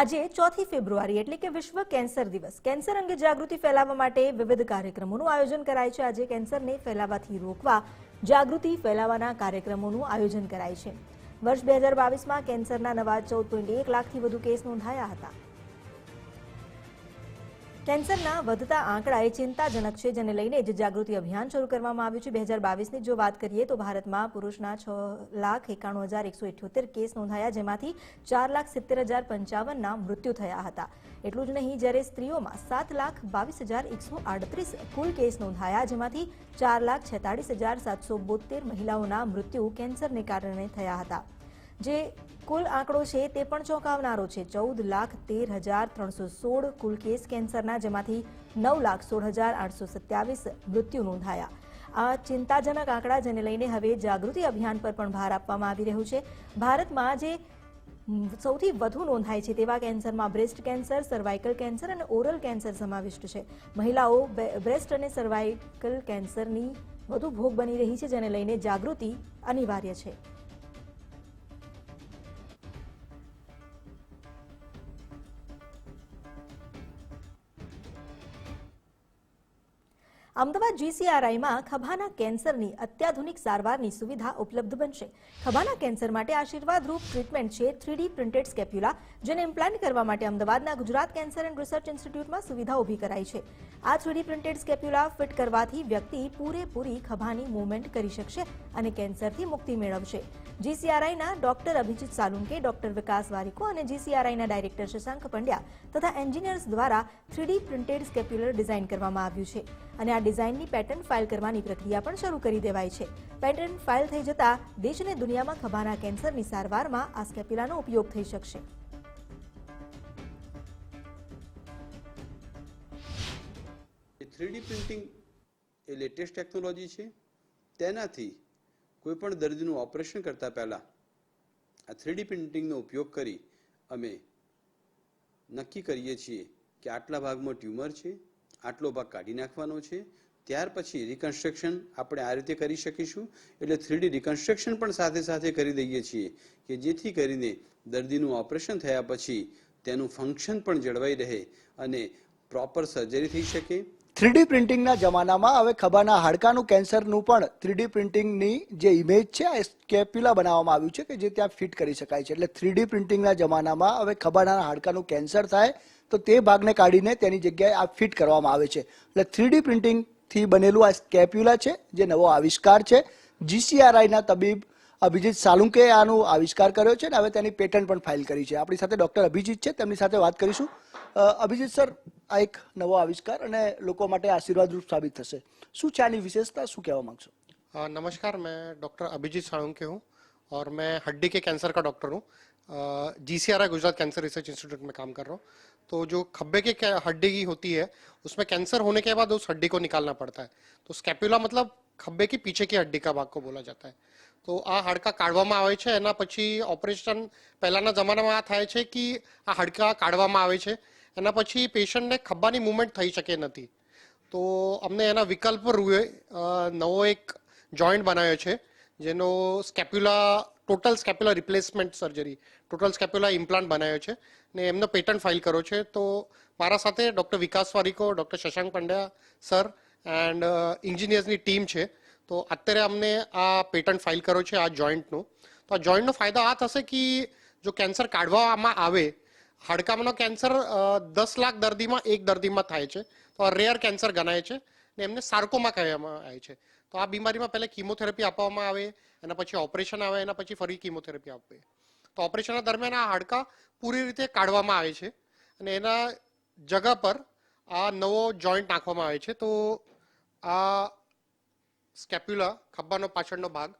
આજે ચોથી ફેબ્રુઆરી એટલે કે વિશ્વ કેન્સર દિવસ. કેન્સર અંગે જાગૃતિ ફેલાવવા માટે વિવિધ કાર્યક્રમોનું આયોજન કરાય છે. આજે કેન્સરને ફેલાવાથી રોકવા જાગૃતિ ફેલાવવાના કાર્યક્રમોનું આયોજન કરાય છે. વર્ષ બે હજાર બાવીસમાં કેન્સરના નવા ચૌદ પોઈન્ટ એક લાખથી વધુ કેસ નોંધાયા હતા. કેન્સરના વધતા આંકડા એ ચિંતાજનક છે, જેને લઈને જ જાગૃતિ અભિયાન શરૂ કરવામાં આવ્યું છે. બે હજાર બાવીસની જો વાત કરીએ તો ભારતમાં પુરુષના છ લાખ એકાણું હજાર એકસો ઇઠ્યોતેર કેસ નોંધાયા, જેમાંથી ચાર લાખ સિત્તેર હજાર પંચાવનના મૃત્યુ થયા હતા. એટલું જ નહીં, જ્યારે સ્ત્રીઓમાં સાત લાખ બાવીસ હજાર એકસો આડત્રીસ કુલ કેસ નોંધાયા, જેમાંથી ચાર લાખ છેતાળીસ હજાર સાતસો બોતેર મહિલાઓના મૃત્યુ કેન્સરને કારણે થયા હતા. જે કુલ આંકડો છે તે પણ ચોંકાવનારો છે. ચૌદ લાખ તેર હજાર ત્રણસો સોળ કુલ કેસ કેન્સરના, જેમાંથી નવ લાખ સોળ હજાર આઠસો સત્યાવીસ મૃત્યુ નોંધાયા. આ ચિંતાજનક આંકડા જેને લઈને હવે જાગૃતિ અભિયાન પર પણ ભાર આપવામાં આવી રહ્યું છે. ભારતમાં જે સૌથી વધુ નોંધાય છે તેવા કેન્સરમાં બ્રેસ્ટ કેન્સર, સર્વાઇકલ કેન્સર અને ઓરલ કેન્સર સમાવિષ્ટ છે. મહિલાઓ બ્રેસ્ટ અને સર્વાઇકલ કેન્સરની વધુ ભોગ બની રહી છે, જેને લઈને જાગૃતિ અનિવાર્ય છે. અમદાવાદ જીસીઆરઆઈમાં ખભાના કેન્સરની અત્યાધુનિક સારવારની સુવિધા ઉપલબ્ધ બનશે. ખભાના કેન્સર માટે આશીર્વાદરૂપ ટ્રીટમેન્ટ છે થ્રીડી પ્રિન્ટેડ સ્કેપ્યુલા, જેને ઇમ્પ્લાન્ટ કરવા માટે અમદાવાદના ગુજરાત કેન્સર એન્ડ રિસર્ચ ઇન્સ્ટિટ્યૂટમાં સુવિધા ઊભી કરાઈ છે. આ થ્રીડી પ્રિન્ટેડ સ્કેપ્યુલા ફિટ કરવાથી વ્યક્તિ પૂરેપૂરી ખભાની મૂવમેન્ટ કરી શકશે અને કેન્સરથી મુક્તિ મેળવશે. જીસીઆરઆઈના ડોક્ટર અભિજીત સાલુંકે ડોક્ટર વિકાસ વારિકો અને જીસીઆરઆઈના ડાયરેક્ટર શશાંક પંડ્યા તથા એન્જિનિયર્સ દ્વારા થ્રીડી પ્રિન્ટેડ સ્કેપ્યુલર ડિઝાઇન કરવામાં આવ્યું છે અને આ ડિઝાઇનની પેટર્ન ફાઇલ કરવાની પ્રક્રિયા પણ શરૂ કરી દેવાઈ છે. પેટર્ન ફાઇલ થઈ જતા દેશ અને દુનિયામાં ખભાના કેન્સરની સારવારમાં આ સ્કેપ્યુલાનો ઉપયોગ થઈ શકશે. થ્રીડી પ્રિન્ટિંગ એ લેટેસ્ટ ટેકનોલોજી છે. તેનાથી કોઈપણ દર્દીનું ઓપરેશન કરતાં પહેલાં આ થ્રીડી પ્રિન્ટિંગનો ઉપયોગ કરી અમે નક્કી કરીએ છીએ કે આટલા ભાગમાં ટ્યુમર છે, આટલો ભાગ કાઢી નાખવાનો છે. ત્યાર પછી રિકન્સ્ટ્રક્શન આપણે આ રીતે કરી શકીશું. એટલે થ્રીડી રિકન્સ્ટ્રક્શન પણ સાથે સાથે કરી દઈએ છીએ કે જેથી કરીને દર્દીનું ઓપરેશન થયા પછી તેનું ફંક્શન પણ જળવાઈ રહે અને પ્રોપર સર્જરી થઈ શકે. થ્રીડી પ્રિન્ટિંગના જમાનામાં હવે ખભાના હાડકાનું કેન્સરનું પણ થ્રીડી પ્રિન્ટિંગની જે ઇમેજ છે, આ સ્કેપ્યુલા બનાવવામાં આવ્યું છે કે જે ત્યાં ફિટ કરી શકાય છે. એટલે થ્રીડી પ્રિન્ટિંગના જમાનામાં હવે ખભાના હાડકાનું કેન્સર થાય તો તે ભાગને કાઢીને તેની જગ્યાએ આ ફિટ કરવામાં આવે છે. એટલે થ્રીડી પ્રિન્ટિંગથી બનેલું આ સ્કેપ્યુલા છે, જે નવો આવિષ્કાર છે. જીસીઆરઆઈના તબીબ અભિજીત સાલુંકે આનો આવિષ્કાર કર્યો છે ને હવે તેની પેટન્ટ પણ ફાઇલ કરી છે આપણી સાથે ડોક્ટર અભિજીત છે તેમની સાથે વાત કરીશું અ, અભિજીત સર આ એક નવો આવિષ્કાર અને લોકો માટે આશીર્વાદરૂપ સાબિત થશે શું છે આની વિશેષતા શું કહેવા માંગશો अ, नमस्कार मैं डॉक्टर अभिजीत साळुंके हूँ और मैं हड्डी के कैंसर का डॉक्टर हूँ G C R I Gujarat cancer research institute में काम कर रहा हूँ तो जो खब्बे की कै- हड्डी की होती है उसमें कैंसर होने के बाद उस हड्डी को निकालना पड़ता है तो स्केप्युला मतलब ખભે કે પીછે કે હડ્ડીકા ભાગ કો બોલા જાતા હૈ. તો આ હાડકાં કાઢવામાં આવે છે. એના પછી ઓપરેશન પહેલાંના જમાનામાં આ થાય છે કે આ હાડકાં કાઢવામાં આવે છે. એના પછી પેશન્ટને ખભાની મુવમેન્ટ થઈ શકે નથી. તો અમને એના વિકલ્પ રૂએ નવો એક જોઈન્ટ બનાવ્યો છે, જેનો scapula, total scapula replacement surgery, total scapula implant બનાવ્યો છે ને એમનો પેટન્ટ ફાઇલ કર્યો છે. તો મારા સાથે doctor Vikas Wariko, doctor Shashank Pandya, sir and ઇન્જિનિયર્સની team છે. તો અત્યારે અમને આ પેટન્ટ ફાઇલ કર્યો છે, આ જોઈન્ટનો તો આ જોઈન્ટનો ફાયદો આ થશે કે જો કેન્સર કાઢવામાં આવે, હાડકામાંનો કેન્સર દસ લાખ દર્દીમાં એક દર્દીમાં થાય છે. તો આ રેર કેન્સર ગણાય છે ને એમને સાર્કોમાં કહેવામાં આવે છે. તો આ બીમારીમાં પહેલાં કીમોથેરાપી આપવામાં આવે, એના પછી ઓપરેશન આવે, એના પછી ફરી કીમોથેરાપી આપે. તો ઓપરેશનના દરમિયાન આ હાડકા પૂરી રીતે કાઢવામાં આવે છે અને એના જગા પર આ નવો જોઈન્ટ નાખવામાં આવે છે. તો આ સ્કેપ્યુલા ખભાનો પાછળનો ભાગ,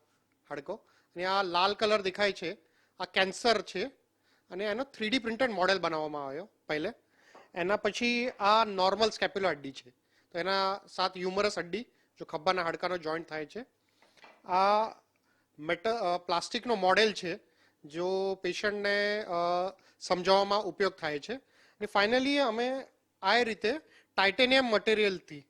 હાડકો. અને આ લાલ કલર દેખાય છે. આ કેન્સર છે. અને એનો થ્રીડી પ્રિન્ટેડ મોડેલ બનાવવામાં આવ્યો પહેલે. એના પછી આ નોર્મલ સ્કેપ્યુલા હડ્ડી છે. તો એના સાત હ્યુમરસ હડ્ડી જો ખભાના હાડકાનો જોઈન્ટ થાય છે. આ મેટ પ્લાસ્ટિકનો મોડેલ છે, જો પેશન્ટને સમજાવવામાં ઉપયોગ થાય છે. અને ફાઇનલી અમે આ રીતે ટાઇટેનિયમ મટીરિયલથી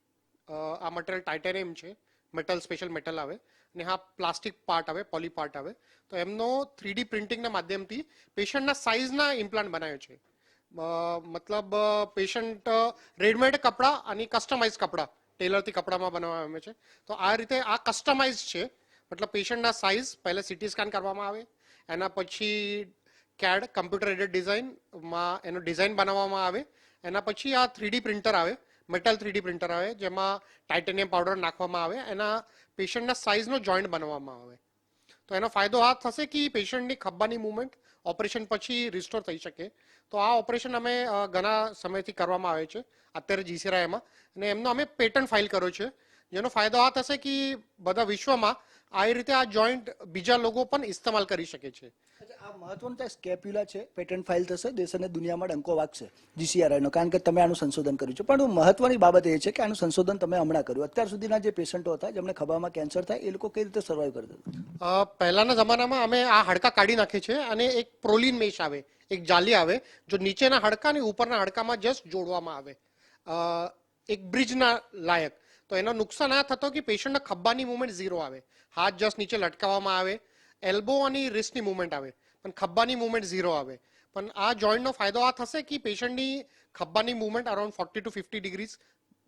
આ મટીરિયલ ટાઇટેનિયમ છે. મેટલ સ્પેશિયલ મેટલ આવે. અને હા પ્લાસ્ટિક પાર્ટ આવે પોલી પાર્ટ આવે. તો એમનો થ્રીડી પ્રિન્ટિંગના માધ્યમથી પેશન્ટના સાઇઝના ઇમ્પ્લાન્ટ બનાવ્યો છે. મતલબ પેશન્ટ રેડીમેડ કપડાં અને કસ્ટમાઇઝ કપડાં ટેલરથી કપડામાં બનાવવામાં આવે છે. તો આ રીતે આ કસ્ટમાઇઝ છે. મતલબ પેશન્ટના સાઇઝ પહેલાં સિટી સ્કેન કરવામાં આવે. એના પછી કેડ કમ્પ્યુટર એડેડ ડિઝાઇનમાં એનો ડિઝાઇન બનાવવામાં આવે. એના પછી આ થ્રીડી પ્રિન્ટર આવે. મેટલ થ્રીડી પ્રિન્ટર આવે, જેમાં ટાઇટેનિયમ પાવડર નાખવામાં આવે, એના પેશન્ટના સાઇઝનો જોઈન્ટ બનાવવામાં આવે. તો એનો ફાયદો આ થશે કે પેશન્ટની ખભાની મુવમેન્ટ ઓપરેશન પછી રિસ્ટોર થઈ શકે. તો આ ઓપરેશન અમે ઘણા સમયથી કરવામાં આવે છે. અત્યારે જીસીરાયમાં અને એમનો અમે પેટર્ન ફાઇલ કર્યો છે. જેનો ફાયદો આ થશે કે બધા વિશ્વમાં આ રીતે આ જોઈન્ટ બીજા લોકો પણ ઇસ્તેમાલ કરી શકે છે. આ મહત્વનું ત્યાં સ્કેપ્યુલા છે પેટન્ટ ફાઇલ થશે દેશ અને દુનિયામાં ડંકો વાગશે જીસીઆરઆઈનો કારણ કે તમે આનું સંશોધન કર્યું છે. પણ મહત્વની બાબત એ છે કે આનું સંશોધન તમે હમણાં કર્યું. અત્યાર સુધીના જે પેશન્ટો હતા જેમને ખભામાં કેન્સર થાય એ લોકો કઈ રીતે સર્વાઈવ કરતા પહેલાના જમાનામાં અમે આ હાડકા કાઢી નાખીએ છીએ અને એક પ્રોલીન મેશ આવે એક જાલી આવે જો નીચેના હાડકા અને ઉપરના હાડકામાં જસ્ટ જોડવામાં આવે. એક બ્રિજના લાયક. તો એનો નુકસાન આ થતો કે પેશન્ટના ખભાની મુવમેન્ટ ઝીરો આવે. હાથ જસ્ટ નીચે લટકાવવામાં આવે એલ્બો અને રિસ્ટની મુવમેન્ટ આવે, પણ ખભાની મુવમેન્ટ ઝીરો આવે. પણ આ જોઈન્ટનો ફાયદો આ થશે કે પેશન્ટની ખભાની movement around forty to fifty degrees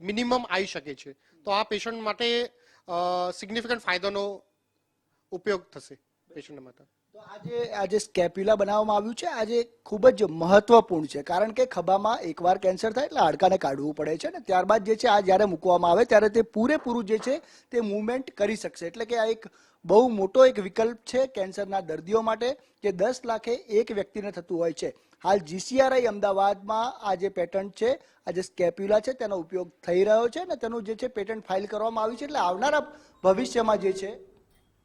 minimum આવી શકે છે. તો આ પેશન્ટ માટે સિગ્નિફિકન્ટ ફાયદાનો ઉપયોગ થશે પેશન્ટ માટે. તો આજે આજે સ્કેપ્યુલા બનાવવામાં આવ્યું છે. આજે ખૂબ જ મહત્વપૂર્ણ છે. કારણ કે ખભામાં એકવાર કેન્સર થાય એટલે હાડકાને કાઢવું પડે છે અને ત્યારબાદ જે છે, આ જ્યારે મૂકવામાં આવે ત્યારે તે પૂરેપૂરું જે છે, તે મૂવમેન્ટ કરી શકશે. એટલે કે આ એક બહુ મોટો એક વિકલ્પ છે કેન્સરના દર્દીઓ માટે જે દસ લાખે એક વ્યક્તિને થતું હોય છે. હાલ જીસીઆરઆઈ અમદાવાદમાં આ જે પેટન્ટ છે, આ જે સ્કેપ્યુલા છે, તેનો ઉપયોગ થઈ રહ્યો છે ને તેનું જે છે, પેટન્ટ ફાઇલ કરવામાં આવ્યું છે. એટલે આવનારા ભવિષ્યમાં જે છે